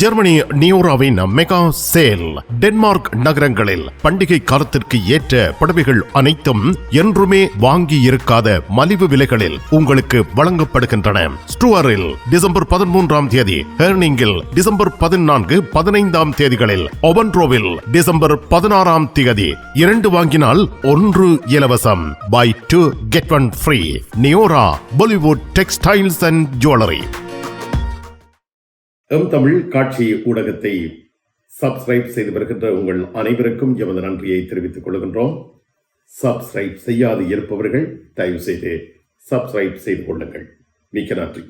Germany நியோராவின் mega sale. Denmark நகரங்களில் பண்டிகை காலத்திற்கு ஏற்ற புடவைகள் அனைத்தும் என்றுமே வாங்கி இருக்காத மலிவு விலைகளில் உங்களுக்கு வழங்கப்படுகின்றன. ஸ்டுவரில் டிசம்பர் பதிமூன்றாம் தேதி ஹெர்னிங்கில் டிசம்பர் பதினான்கு பதினைந்தாம் தேதிகளில் ஒவன்ட்ரோவில் டிசம்பர் பதினாறாம் தேதி இரண்டு வாங்கினால் ஒன்று இலவசம். Buy two get one free Neora Bollywood textiles and jewellery M Tamil காட்சி ஊடகத்தை சப்ஸ்கிரைப் செய்து வருகின்ற உங்கள் அனைவருக்கும் எமது நன்றியை தெரிவித்துக் கொள்கின்றோம். சப்ஸ்கிரைப் செய்யாது இருப்பவர்கள் தயவு செய்து சப்ஸ்கிரைப் செய்து கொள்ளுங்கள். மிக்க நன்றி.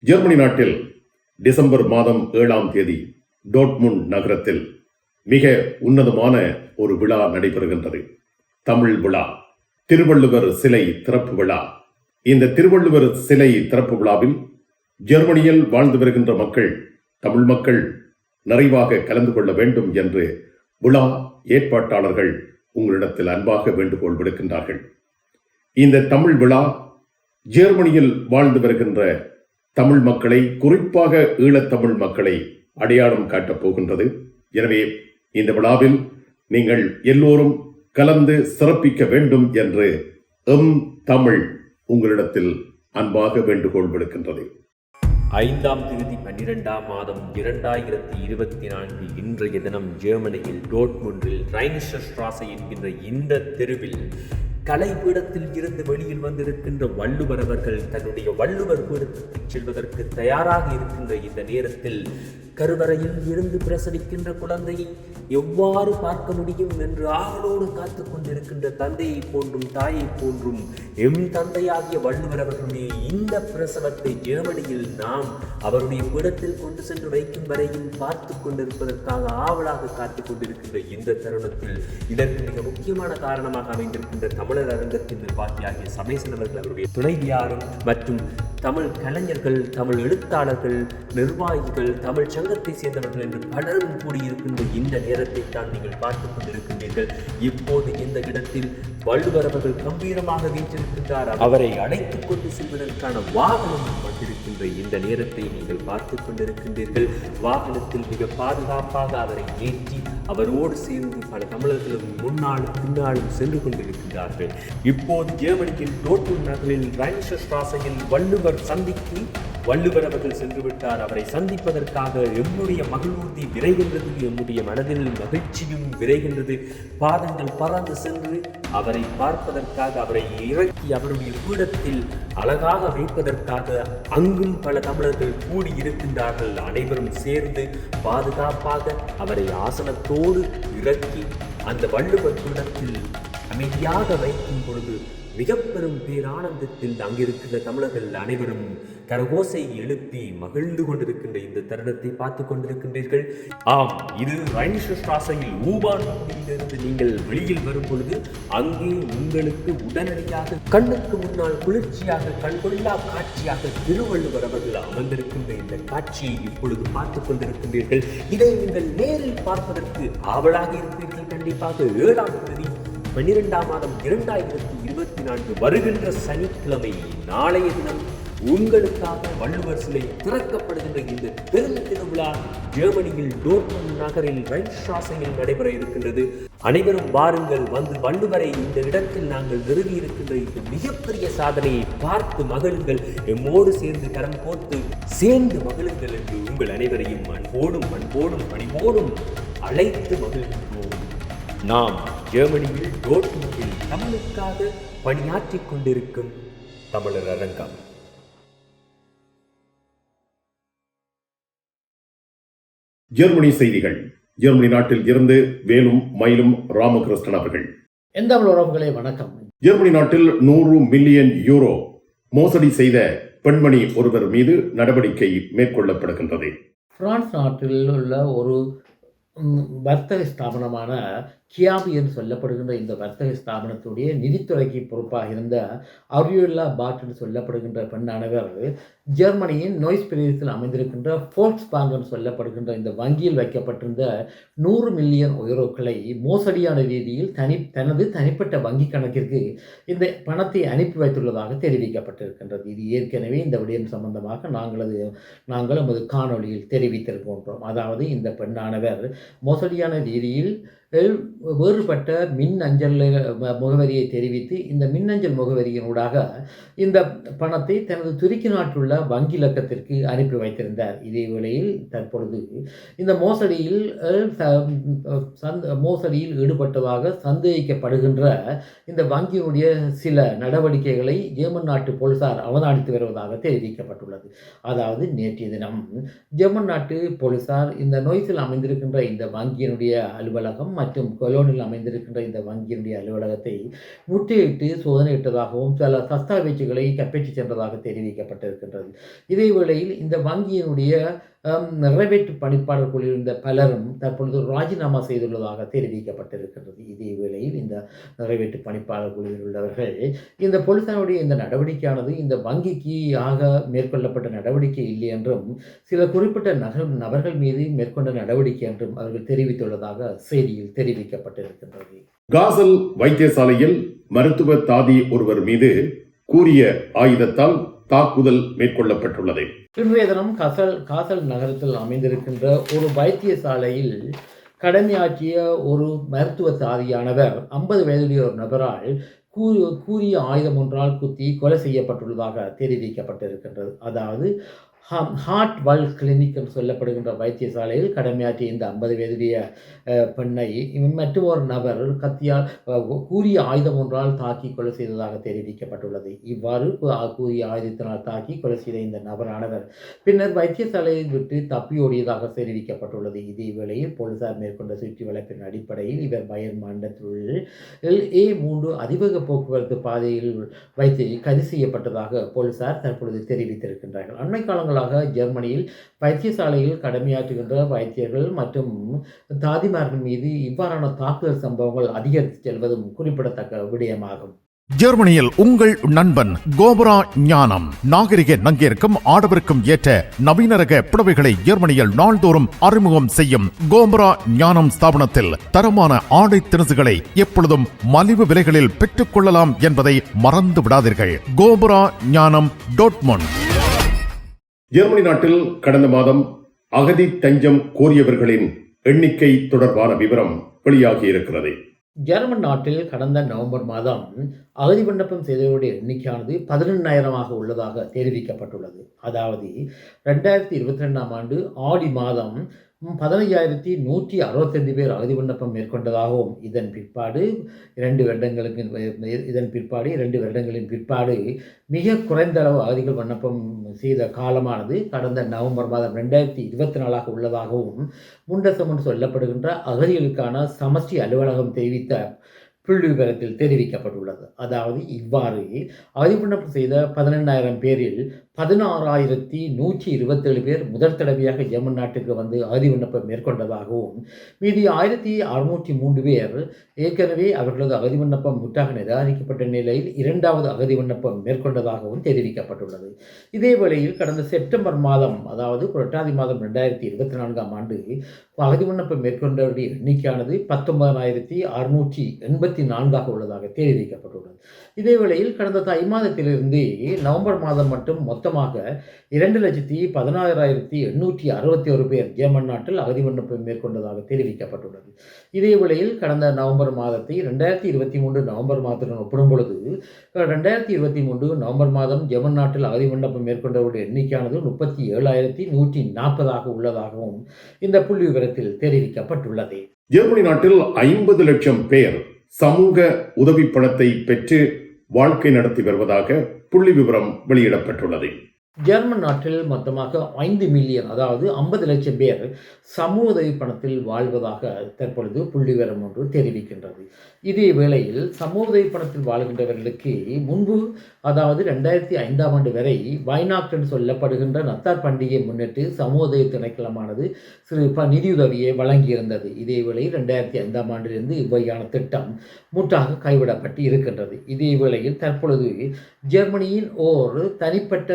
ஜெர்மனி நாட்டில் டிசம்பர் மாதம் ஏழாம் தேதி டோட்முண்ட் நகரத்தில் மிக உன்னதமான ஒரு விழா நடைபெறுகின்றது. தமிழ் விழா திருவள்ளுவர் சிலை திறப்பு விழா. இந்த திருவள்ளுவர் சிலை திறப்பு விழாவில் ஜெர்மனியில் வாழ்ந்து வருகின்ற மக்கள் தமிழ் மக்கள் நிறைவாக கலந்து கொள்ள வேண்டும் என்று விழா ஏற்பாட்டாளர்கள் உங்களிடத்தில் அன்பாக வேண்டுகோள் விடுக்கின்றார்கள். இந்த தமிழ் விழா ஜெர்மனியில் வாழ்ந்து வருகின்ற தமிழ் மக்களை குறிப்பாக ஈழத்தமிழ் மக்களை அடையாளம் காட்டப் போகின்றது. எனவே இந்த விழாவில் நீங்கள் எல்லோரும் கலந்து சிறப்பிக்க வேண்டும் என்று எம் தமிழ் உங்களிடத்தில் அன்பாக வேண்டுகோள் விடுக்கின்றது. ஐந்தாம் தேதி பன்னிரெண்டாம் மாதம் இரண்டாயிரத்தி இருபத்தி நான்கு இன்றைய தினம் ஜெர்மனியில் டோட்முண்டில் ரைன்ஸ்ட்ராசை என்கின்ற இந்த தெருவில் கலைப்பீடத்தில் இருந்து வெளியில் வந்திருக்கின்ற வள்ளுவர் அவர்கள் தன்னுடைய வள்ளுவர் பீடத்துக்கு செல்வதற்கு தயாராக இருக்கின்ற இந்த நேரத்தில் கருவறையில் இருந்து பிரசவிக்கின்ற குழந்தையை எவ்வாறு பார்க்க முடியும் என்று ஆவலோடு காத்து கொண்டிருக்கின்ற தந்தையை போன்றும் தாயை போன்றும் எம் தந்தையாகிய வள்ளுவர் அவர்களுடைய இந்த பிரசவத்தை ஜெர்மனியில் நாம் அவருடைய பீடத்தில் கொண்டு சென்று வைக்கும் வரையும் பார்த்து கொண்டிருப்பதற்காக ஆவலாக காத்து கொண்டிருக்கின்ற இந்த தருணத்தில் இதற்கு மிக முக்கியமான காரணமாக அமைந்திருக்கின்ற தமிழர் அரங்கத்தின் நிர்வாகியாகிய சமேசன் அவர்கள் அவருடைய துணைவியாரும் மற்றும் தமிழ் கலைஞர்கள் தமிழ் எழுத்தாளர்கள் நிர்வாகிகள் தமிழ் சங்கத்தை சேர்ந்தவர்கள் என்று பலரும் கூடியிருக்கின்ற இந்த நேரத்தை தான் நீங்கள் பார்த்துக் கொண்டிருக்கின்றீர்கள். இப்போது இந்த இடத்தில் வள்ளுவர் அவர்கள் கம்பீரமாக வீற்றிருக்கின்றார். அவரை அழைத்துக் கொண்டு செல்வதற்கான வாகனம் வந்திருக்கின்ற இந்த நேரத்தை நீங்கள் பார்த்துக் கொண்டிருக்கின்றீர்கள். வாகனத்தில் மிக பாதுகாப்பாக அவரை ஏற்றி அவரோடு சேர்ந்து பல தமிழர்களும் முன்னாலும் பின்னாலும் சென்று கொண்டிருக்கின்றார்கள். இப்போது ஜெர்மனியின் டோட்முண்ட் நகரில் ரைன்ஸ்ட்ராசையில் வள்ளுவர் சந்திக்கு வள்ளுவர் அவர்கள் சென்று விட்டார் அவரை சந்திப்பதற்காக எம்முடைய மகிழ்வூர்தி விரைகின்றது எம்முடைய மனதில் மகிழ்ச்சியும் விரைகின்றது. பாதங்கள் பறந்து சென்று அவரை பார்ப்பதற்காக அவரை இறக்கி அவருடைய பீடத்தில் அழகாக வைப்பதற்காக அங்கும் பல தமிழர்கள் கூடி இருக்கின்றார்கள் அனைவரும் சேர்ந்து பாதுகாப்பாக அவரை ஆசனத்தோடு இறக்கி அந்த வள்ளுவர் பீடத்தில் அமைதியாக வைக்கும் பொழுது மிக பெரும் பேரானந்தத்தில் அங்கிருக்கின்ற தமிழர்கள் அனைவரும் கரகோசை எழுப்பி மகிழ்ந்து கொண்டிருக்கின்ற இந்த தருணத்தை பார்த்து கொண்டிருக்கின்றீர்கள். ஆம் இது ரைனிஷாசையில் ஊபான் பகுதியிலிருந்து நீங்கள் வெளியில் வரும் பொழுது அங்கே உங்களுக்கு உடனடியாக கண்ணுக்கு முன்னால் குளிர்ச்சியாக கண்கொள்ளா காட்சியாக திருவள்ளுவர் அவர்கள் அமர்ந்திருக்கின்ற இந்த காட்சியை இப்பொழுது பார்த்துக் கொண்டிருக்கின்றீர்கள். இதை நீங்கள் நேரில் பார்ப்பதற்கு ஆவலாக இருப்பீர்கள். கண்டிப்பாக ஏழாம் தேதி பன்னிரெண்டாம் மாதம் இரண்டாயிரத்தி இருபத்தி நான்கு வருகின்ற சனிக்கிழமை நாளைய தினம் உங்களுக்காக வள்ளுவர் சிலை திறக்கப்படுகின்ற இந்த பெரும் திருவிழா ஜெர்மனியில் டோர்மன் நகரில் ரைன்ஸ்ட்ராசையில் நடைபெற இருக்கின்றது. அனைவரும் வாருங்கள் வந்து வள்ளுவரை இந்த இடத்தில் நாங்கள் நிறுவி இருக்கின்ற இந்த மிகப்பெரிய சாதனையை பார்த்து மகிழுங்கள். எம்மோடு சேர்ந்து கரம் கோர்த்து சேர்ந்து மகிழுங்கள் என்று உங்கள் அனைவரையும் அன்போடும் அன்போடும் பணிவோடும் அழைத்து மகிழ்கின்றோம். நாம் ஜெர்மனியில் டோட்முண்டில் தமிழுக்காக பணியாற்றிக் கொண்டிருக்கும் தமிழர் அரங்கம். ஜெர்மனி செய்திகள். ஜெர்மனி நாட்டில் இருந்து வேலும் மயிலும் ராமகிருஷ்ணன் அவர்கள். எந்த உறவுகளே வணக்கம். ஜெர்மனி நாட்டில் நூறு மில்லியன் யூரோ மோசடி செய்த பெண்மணி ஒருவர் மீது நடவடிக்கை மேற்கொள்ளப்படுகின்றது. பிரான்ஸ் நாட்டில் உள்ள ஒரு வர்த்தக ஸ்தாபனமான கியாபி என்று சொல்லப்படுகின்ற இந்த வர்த்தக ஸ்தாபனத்துடைய நிதித்துறைக்கு பொறுப்பாக இருந்த அரியுல்லா பாட் என்று சொல்லப்படுகின்ற பெண்ணானவர் ஜெர்மனியின் நோய்ஸ் பிரதேசத்தில் அமைந்திருக்கின்ற ஃபோர்ட்ஸ் பேங்க் என்று சொல்லப்படுகின்ற இந்த வங்கியில் வைக்கப்பட்டிருந்த நூறு மில்லியன் உயரோக்களை மோசடியான ரீதியில் தனி தனது தனிப்பட்ட வங்கி கணக்கிற்கு இந்த பணத்தை அனுப்பி வைத்துள்ளதாக தெரிவிக்கப்பட்டிருக்கின்றது. இது ஏற்கனவே இந்த விடயம் சம்பந்தமாக நாங்களது நாங்கள் நமது காணொளியில் தெரிவித்திருக்கின்றோம். அதாவது இந்த பெண்ணானவர் மோசடியான ரீதியில் வேறுபட்ட மின் அஞ்சல் முகவரியை தெரிவித்து இந்த மின்னஞ்சல் முகவரியினூடாக இந்த பணத்தை தனது துருக்கி நாட்டுள்ள வங்கி இலக்கத்திற்கு அனுப்பி வைத்திருந்தார். இதே வேளையில் தற்பொழுது இந்த மோசடியில் ச- சந்த மோசடியில் ஈடுபட்டதாக சந்தேகிக்கப்படுகின்ற இந்த வங்கியினுடைய சில நடவடிக்கைகளை ஜெர்மன் நாட்டு போலீசார் அவதானித்து வருவதாக தெரிவிக்கப்பட்டுள்ளது. அதாவது நேற்றைய தினம் ஜெர்மன் நாட்டு போலீசார் இந்த நோய்ஸில் அமைந்திருக்கின்ற இந்த வங்கியினுடைய அலுவலகம் மற்றும் கொலோனில் அமைந்திருக்கின்ற இந்த வங்கியினுடைய அலுவலகத்தை முற்றுகையிட்டு சோதனையிட்டதாகவும் சில தஸ்தாவேஜுகளை கப்பற்றி சென்றதாக தெரிவிக்கப்பட்டிருக்கின்றது. இதே வேளையில் இந்த வங்கியினுடைய நிறைவேற்று பணிப்பாளர் இருந்த பலரும் தற்பொழுது ராஜினாமா செய்துள்ளதாக தெரிவிக்கப்பட்டிருக்கின்றது இதே வேளையில் இந்த நிறைவேற்று பணிப்பாளர் குழுவில் உள்ளவர்கள் இந்த போலீசாருடைய இந்த நடவடிக்கையானது இந்த வங்கிக்கு ஆக மேற்கொள்ளப்பட்ட நடவடிக்கை இல்லை என்றும் சில குறிப்பிட்ட நகர் நபர்கள் மீது மேற்கொண்ட நடவடிக்கை என்றும் அவர்கள் தெரிவித்துள்ளதாக செய்தியில் தெரிவிக்கப்பட்டிருக்கின்றது. காசல் வைத்தியசாலையில் மருத்துவ தாதி ஒருவர் மீது கூறிய ஆயுதத்தால் தாக்குதல் மேற்கொள்ளப்பட்டுள்ளது. இன்றைய தினம் கசல் காசல் நகரத்தில் அமைந்திருக்கின்ற ஒரு வைத்தியசாலையில் கடமையாற்றிய ஒரு மருத்துவ சாதியானவர் ஐம்பது வயதுடைய ஒரு நபரால் கூறிய ஆயுதம் ஒன்றால் குத்தி கொலை செய்யப்பட்டுள்ளதாக தெரிவிக்கப்பட்டிருக்கின்றது. அதாவது ஹா- ஹார்ட் வல் கிளினிக் என்று சொல்லப்படுகின்ற வைத்தியசாலையில் கடமையாற்றிய இந்த ஐம்பது வயதுடைய பெண்ணை மற்றும் ஒரு நபர் கத்தியால் கூறிய ஆயுதம் ஒன்றால் தாக்கி கொலை செய்ததாக தெரிவிக்கப்பட்டுள்ளது. இவ்வாறு கூறிய ஆயுதத்தினால் தாக்கி கொலை செய்த இந்த நபரானவர் பின்னர் வைத்தியசாலையை விட்டு தப்பியோடியதாக தெரிவிக்கப்பட்டுள்ளது. இதே வேளையில் போலீசார் மேற்கொண்ட சுற்றி வளர்ப்பின் அடிப்படையில் இவர் பயர் மண்டலத்தில் ஏ மூன்று அதிவேக போக்குவரத்து பாதையில் வைத்து கைது செய்யப்பட்டதாக போலீசார் தற்பொழுது தெரிவித்திருக்கின்றார்கள். அண்மை காலங்களாக ஜெர்மனியில் வைத்தியசாலையில் கடமையாற்றுகின்ற வைத்தியர்கள் மற்றும் தாதிமார்கள் மீது இவ்வாறான தாக்குதல் சம்பவங்கள் அதிகரித்து செல்வதும் குறிப்பிடத்தக்க விடயமாகும். ஜெர்மனியில் உங்கள் நண்பன் கோபுரா ஞானம். நாகரிக நங்கிற்கும் ஆடவருக்கும் ஏற்ற நவீன ரக புடவைகளை ஜெர்மனியில் நாள்தோறும் அறிமுகம் செய்யும் கோபரா ஞானம் ஸ்தாபனத்தில் தரமான ஆடை திணசுகளை எப்பொழுதும் மலிவு விலைகளில் பெற்றுக் கொள்ளலாம் என்பதை மறந்து விடாதீர்கள் கோபுரா ஞானம் டோட்மொன். ஜெர்மனி நாட்டில் கடந்த மாதம் அகதி தஞ்சம் கோரியவர்களின் எண்ணிக்கை தொடர்பான விவரம் வெளியாகி இருக்கிறது ஜெர்மன் நாட்டில் கடந்த நவம்பர் மாதம் அகதி விண்ணப்பம் செய்தவருடைய எண்ணிக்கையானது பதினெண்ணாயிரமாக உள்ளதாக தெரிவிக்கப்பட்டுள்ளது. அதாவது ரெண்டாயிரத்தி இருபத்தி ரெண்டாம் ஆண்டு ஆடி மாதம் பதினைஞ்சாயிரத்தி நூற்றி அறுபத்தஞ்சு பேர் அகதி விண்ணப்பம் மேற்கொண்டதாகவும் இதன் பிற்பாடு இரண்டு வருடங்களுக்கு இதன் பிற்பாடு இரண்டு வருடங்களின் பிற்பாடு மிக குறைந்த அளவு அகதிகள் விண்ணப்பம் செய்த காலமானது கடந்த நவம்பர் மாதம் ரெண்டாயிரத்தி இருபத்தி நாலாக உள்ளதாகவும் முண்டசம் என்று சொல்லப்படுகின்ற அகதிகளுக்கான சமஷ்டி அலுவலகம் தெரிவித்த புள்ளி விவரத்தில் தெரிவிக்கப்பட்டுள்ளது. அதாவது இவ்வாறு அகதி விண்ணப்பம் செய்த பதினெண்ணாயிரம் பேரில் பதினாறாயிரத்தி நூற்றி இருபத்தேழு பேர் முதல் தடவையாக ஜெர்மன் நாட்டுக்கு வந்து அகதி விண்ணப்பம் மேற்கொண்டதாகவும் மீதி ஆயிரத்தி அறுநூற்றி மூன்று பேர் ஏற்கனவே அவர்களது அகதி விண்ணப்பம் முற்றாக நிராகரிக்கப்பட்ட நிலையில் இரண்டாவது அகதி விண்ணப்பம் மேற்கொண்டதாகவும் தெரிவிக்கப்பட்டுள்ளது. இதே வேளையில் கடந்த செப்டம்பர் மாதம் அதாவது புரட்டாதி மாதம் ரெண்டாயிரத்தி இருபத்தி நான்காம் ஆண்டு அகதி விண்ணப்பம் மேற்கொண்டவருடைய எண்ணிக்கையானது பத்தொன்பதாயிரத்தி அறுநூற்றி எண்பத்தி நான்காக உள்ளதாக தெரிவிக்கப்பட்டுள்ளது. இதே வேளையில் கடந்த தை மாதத்திலிருந்து நவம்பர் மாதம் மட்டும் மொத்தமாக இரண்டு லட்சத்தி பதினாறாயிரத்தி எண்ணூற்றி அறுபத்தி ஒரு பேர் ஜெர்மன் நாட்டில் அகதி விண்ணப்பம் மேற்கொண்டதாக தெரிவிக்கப்பட்டுள்ளது. இதே வேளையில் கடந்த நவம்பர் மாதத்தை ரெண்டாயிரத்தி இருபத்தி மூன்று நவம்பர் மாதத்துடன் ஒப்பிடும் பொழுது ரெண்டாயிரத்தி இருபத்தி மூன்று நவம்பர் மாதம் ஜெர்மன் நாட்டில் அகதி விண்ணப்பம் மேற்கொண்டவருடைய எண்ணிக்கையானது முப்பத்தி ஏழாயிரத்தி நூற்றி நாற்பதாக உள்ளதாகவும் இந்த புள்ளி விவரத்தில் தெரிவிக்கப்பட்டுள்ளது. ஜெர்மனி நாட்டில் ஐம்பது லட்சம் பேர் சமூக உதவி பணத்தை பெற்று வாழ்க்கை நடத்தி வருவதாக புள்ளி விவரம் வெளியிடப்பட்டுள்ளது. ஜெர்மன் நாட்டில் மொத்தமாக ஐந்து மில்லியன் அதாவது ஐம்பது லட்சம் பேர் சமூக உதவி பணத்தில் வாழ்வதாக தற்பொழுது புள்ளிவிவரம் ஒன்று தெரிவிக்கின்றது. இதே வேளையில் சமூக உதவி பணத்தில் வாழ்கின்றவர்களுக்கு முன்பு அதாவது ரெண்டாயிரத்தி ஐந்தாம் ஆண்டு வரை வைநாக் என்று சொல்லப்படுகின்ற நத்தார் பண்டிகையை முன்னிட்டு சமோதய திணைக்களமானது சிறு ப நிதியுதவியை வழங்கியிருந்தது. இதே ரெண்டாயிரத்தி ஐந்தாம் ஆண்டிலிருந்து இவ்வகையான திட்டம் முற்றாக கைவிடப்பட்டு இருக்கின்றது. இதே வேளையில் தற்பொழுது ஜெர்மனியின் ஓர் தனிப்பட்ட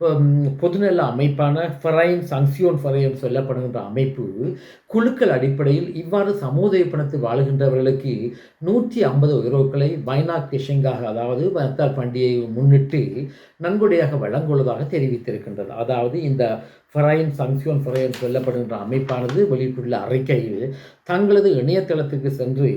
பொதுநல அமைப்பான ஃபரைன் சங்சியோன் ஃபரைன் சொல்லப்படுகின்ற அமைப்பு குழுக்கள் அடிப்படையில் இவ்வாறு சமூக பணத்தில் வாழுகின்றவர்களுக்கு நூற்றி ஐம்பது யூரோக்களை வைனாக் கிஷங்காக அதாவது நத்தார் பண்டிகையை முன்னிட்டு நன்கொடையாக வழங்குவதாக தெரிவித்திருக்கின்றது. அதாவது இந்த ஃபரைன் சங்சியோன் ஃபரைன் சொல்லப்படுகின்ற அமைப்பானது வெளியிட்டுள்ள அறிக்கையில் தங்களது இணையதளத்துக்கு சென்று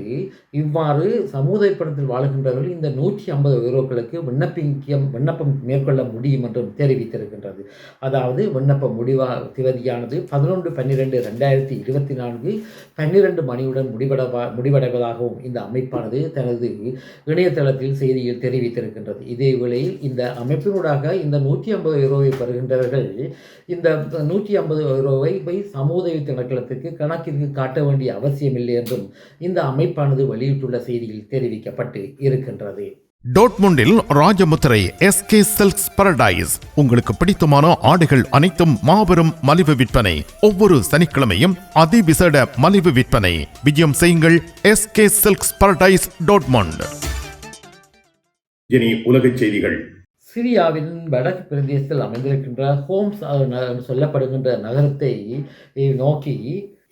இவ்வாறு சமுதாயப்படத்தில் வாழ்கின்றவர்கள் இந்த நூற்றி ஐம்பது யூரோக்களுக்கு விண்ணப்பிக்க விண்ணப்பம் மேற்கொள்ள முடியும் என்றும் தெரிவித்திருக்கின்றது. அதாவது விண்ணப்ப முடிவா திவதியானது பதினொன்று பன்னிரெண்டு ரெண்டாயிரத்தி இருபத்தி நான்கு பன்னிரெண்டு மணியுடன் முடிவடவா முடிவடைவதாகவும் இந்த அமைப்பானது தனது இணையதளத்தில் செய்தியில் தெரிவித்திருக்கின்றது. இதே வேளையில் இந்த அமைப்பினூடாக இந்த நூற்றி ஐம்பது யூரோவை பெறுகின்றவர்கள் இந்த நூற்றி ஐம்பது யூரோவை போய் சமுதாய உதவி திணைக்களத்துக்கு கணக்கிற்கு காட்ட வேண்டிய அவசியமில்லை என்றும் இந்த அமைப்பானது வெளியிட்டுள்ள செய்தியில் தெரிவிக்கப்பட்டு இருக்கின்றது. டோட்முண்டில் ராஜமுத்திரை எஸ்கே சில்க்ஸ் பரடைஸ். உங்களுக்கு பிடித்தமான ஆடைகள் அனைத்தும் மாபெரும் மலிவு விற்பனை. ஒவ்வொரு சனிக்கிழமையும் அதிவிசேட மலிவு விற்பனை. விஜயம் செய்யுங்கள் எஸ்கே சில்க்ஸ் பரடைஸ் டோட்மண்ட். இனி உலகச் செய்திகள். சிரியாவின் வடக்கு பிரதேசத்தில் அமைந்திருக்கின்ற ஹோம்ஸ் சொல்லப்படுகின்ற நகரத்தை நோக்கி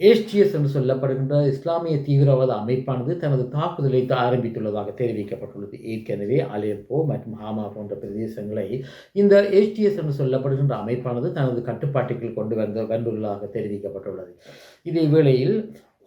ஏஸ்டிஎஸ் என்று சொல்லப்படுகின்ற இஸ்லாமிய தீவிரவாத அமைப்பானது தனது தாக்குதலை ஆரம்பித்துள்ளதாக தெரிவிக்கப்பட்டுள்ளது. ஏற்கனவே அலேப்போ மற்றும் ஹாமா போன்ற பிரதேசங்களை இந்த ஏஸ்டிஎஸ் என்று சொல்லப்படுகின்ற அமைப்பானது தனது கட்டுப்பாட்டுக்குள் கொண்டு வந்த வந்துள்ளதாக தெரிவிக்கப்பட்டுள்ளது. இதே வேளையில்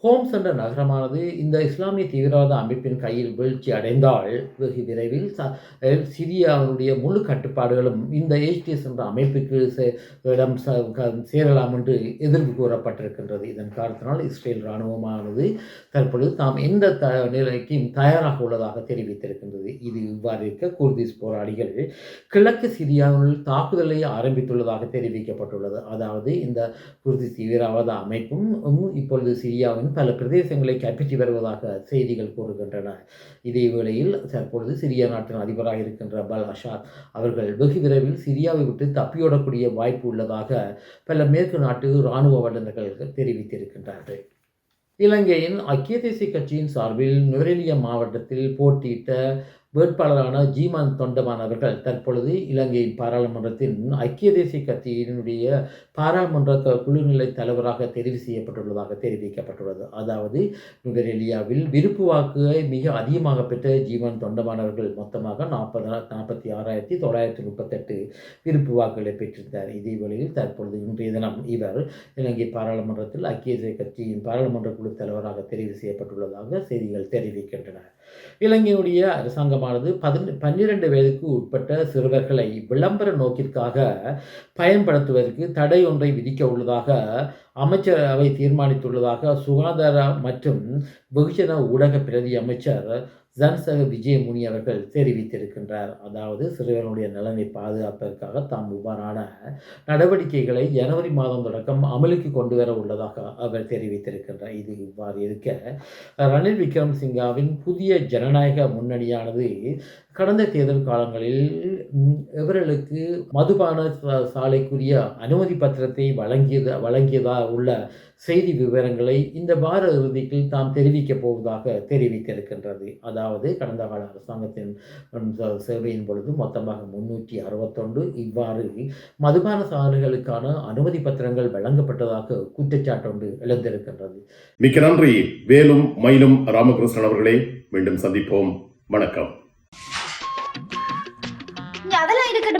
ஹோம்ஸ் என்ற நகரமானது இந்த இஸ்லாமிய தீவிரவாத அமைப்பின் கையில் வீழ்ச்சி அடைந்தால் வெகு விரைவில் ச சிரியாவுடைய முழு கட்டுப்பாடுகளும் இந்த ஏஜிஎஸ் என்ற அமைப்புக்கு சே- இடம் ச- க- சேரலாம் என்று எதிர்ப்பு கூறப்பட்டிருக்கின்றது. இதன் காரணத்தினால் இஸ்ரேல் இராணுவமானது தற்பொழுது தாம் எந்த த நிலைக்கும் தயாராக உள்ளதாக தெரிவித்திருக்கின்றது. இது இவ்வாறு இருக்க குர்திஸ் போராளிகள் கிழக்கு சிரியாவில் தாக்குதலை ஆரம்பித்துள்ளதாக தெரிவிக்கப்பட்டுள்ளது. அதாவது இந்த குர்திஸ் தீவிரவாத அமைப்பும் இப்பொழுது சிரியாவின் பல பிரதேசங்களை கைப்பற்றி வருவதாக செய்திகள் கூறுகின்றன. இதே வேளையில் தற்பொழுது சிரியா நாட்டின் அதிபராக இருக்கின்ற பல் அஷாத் அவர்கள் வெகு விரைவில் சிரியாவை விட்டு தப்பியோடக்கூடிய வாய்ப்பு உள்ளதாக பல மேற்கு நாட்டு இராணுவ வல்லுநர்கள் தெரிவித்திருக்கின்றார்கள். இலங்கையின் ஐக்கிய தேசிய கட்சியின் சார்பில் நுவரெலியா மாவட்டத்தில் போட்டியிட்ட வேட்பாளரான ஜீமான் தொண்டமான் அவர்கள் தற்பொழுது இலங்கையின் பாராளுமன்றத்தின் ஐக்கிய தேசிய கட்சியினுடைய பாராளுமன்ற குழுநிலை தலைவராக தெரிவு செய்யப்பட்டுள்ளதாக தெரிவிக்கப்பட்டுள்ளது. அதாவது நுவரெலியாவில் விருப்பு வாக்குகளை மிக அதிகமாக பெற்ற ஜீவன் தொண்டமானவர்கள் மொத்தமாக நாற்பது நாற்பத்தி ஆறாயிரத்தி தொள்ளாயிரத்தி முப்பத்தெட்டு விருப்பு வாக்குகளை பெற்றிருந்தார். இதே வழியில் தற்பொழுது இன்றைய தினம் இவர் இலங்கை பாராளுமன்றத்தில் ஐக்கிய தேசிய கட்சியின் பாராளுமன்ற குழு தலைவராக தெரிவு செய்யப்பட்டுள்ளதாக செய்திகள் தெரிவிக்கின்றன. இலங்கையுடைய அரசாங்கமானது பதின பன்னிரண்டு வயதுக்கு உட்பட்ட சிறுவர்களை விளம்பர நோக்கிற்காக பயன்படுத்துவதற்கு தடை ஒன்றை விதிக்க உள்ளதாக அமைச்சரவை தீர்மானித்துள்ளதாக சுகாதார மற்றும் வெகுஜன ஊடக பிரதி அமைச்சர் ஜன்சக விஜயமுனி அவர்கள் தெரிவித்திருக்கின்றார். அதாவது சிறுவர்களுடைய நலனை பாதுகாப்பதற்காக தாம் இவ்வாறான நடவடிக்கைகளை ஜனவரி மாதம் தொடக்கம் அமலுக்கு கொண்டு வர உள்ளதாக அவர் தெரிவித்திருக்கின்றார். இது இவ்வாறு இருக்க ரணில் விக்ரமசிங்காவின் புதிய ஜனநாயக முன்னணியானது கடந்த தேர்தல் காலங்களில் இவர்களுக்கு மதுபான சாலைக்குரிய அனுமதி பத்திரத்தை வழங்கியது வழங்கியதா உள்ள செய்தி விவரங்களை இந்த வார இறுதியில் தாம் தெரிவிக்கப் போவதாக தெரிவித்திருக்கின்றது. அதாவது கடந்த கால அரசாங்கத்தின் ச- சேவையின் பொழுது மொத்தமாக முன்னூற்றி அறுபத்தொன்று இவ்வாறு மதுபான சாலைகளுக்கான அனுமதி பத்திரங்கள் வழங்கப்பட்டதாக குற்றச்சாட்டு ஒன்று எழுந்திருக்கின்றது. மிக்க நன்றி. வேலும் மயிலும் ராமகிருஷ்ணன் அவர்களே. மீண்டும் சந்திப்போம். வணக்கம்.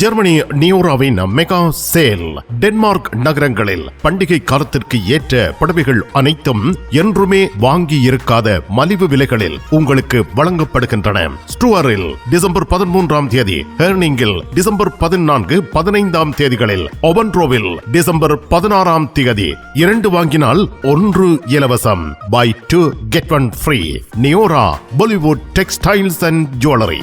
ஜெர்மனி நியோராவின் மெகா சேல். டென்மார்க் நகரங்களில் பண்டிகை காலத்திற்கு ஏற்ற புடவைகள் அனைத்தும் என்றுமே வாங்கி இருக்காத மலிவு விலைகளில் உங்களுக்கு வழங்கப்படுகின்றன. ஸ்டூவரில் டிசம்பர் பதிமூன்றாம் தேதி ஹெர்னிங்கில் டிசம்பர் பதினான்கு பதினைந்தாம் தேதிகளில் ஒவன்ட்ரோவில் டிசம்பர் பதினாறாம் தேதி இரண்டு வாங்கினால் ஒன்று இலவசம். Buy two get one free Neora Bollywood textiles and jewellery